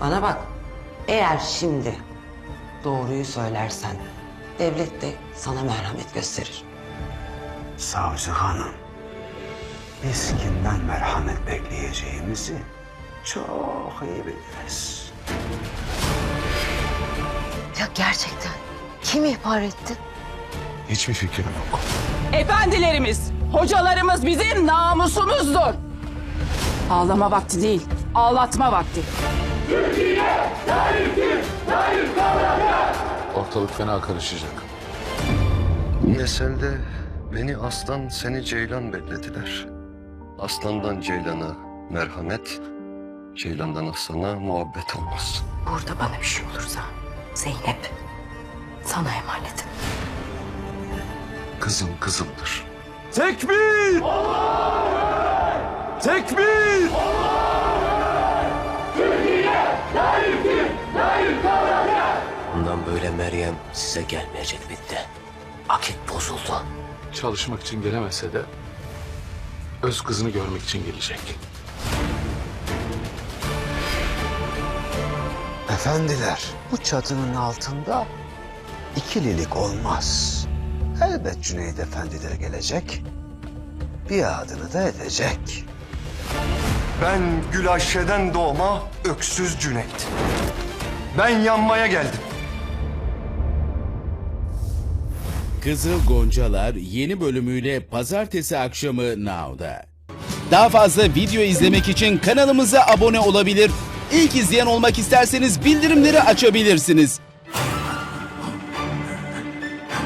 Bana bak. Eğer şimdi doğruyu söylersen devlet de sana merhamet gösterir. Savcı hanım, biz kimden merhamet bekleyeceğimizi çok iyi biliriz. Ya gerçekten kim ihbar etti? Hiçbir fikrim yok. Efendilerimiz, hocalarımız bizim namusumuzdur. Ağlama vakti değil, ağlatma vakti. Ortalık fena karışacak. Meselde beni aslan seni ceylan bellediler. Aslandan ceylana merhamet, ceylandan aslana muhabbet olmaz. Burada bana bir şey olursa Zeynep sana emanet. Kızım kızımdır. Tekbir! Tekbir! Bundan böyle Meryem size gelmeyecek bitti. Akit bozuldu. Çalışmak için gelemese de öz kızını görmek için gelecek. Efendiler, bu çatının altında ikililik olmaz. Elbet Cüneyt Efendi de gelecek, bir adını da edecek. Ben Gülaşşe'den doğma öksüz Cüneyt. Ben yanmaya geldim. Kızıl Goncalar yeni bölümüyle pazartesi akşamı Now'da. Daha fazla video izlemek için kanalımıza abone olabilir. İlk izleyen olmak isterseniz bildirimleri açabilirsiniz.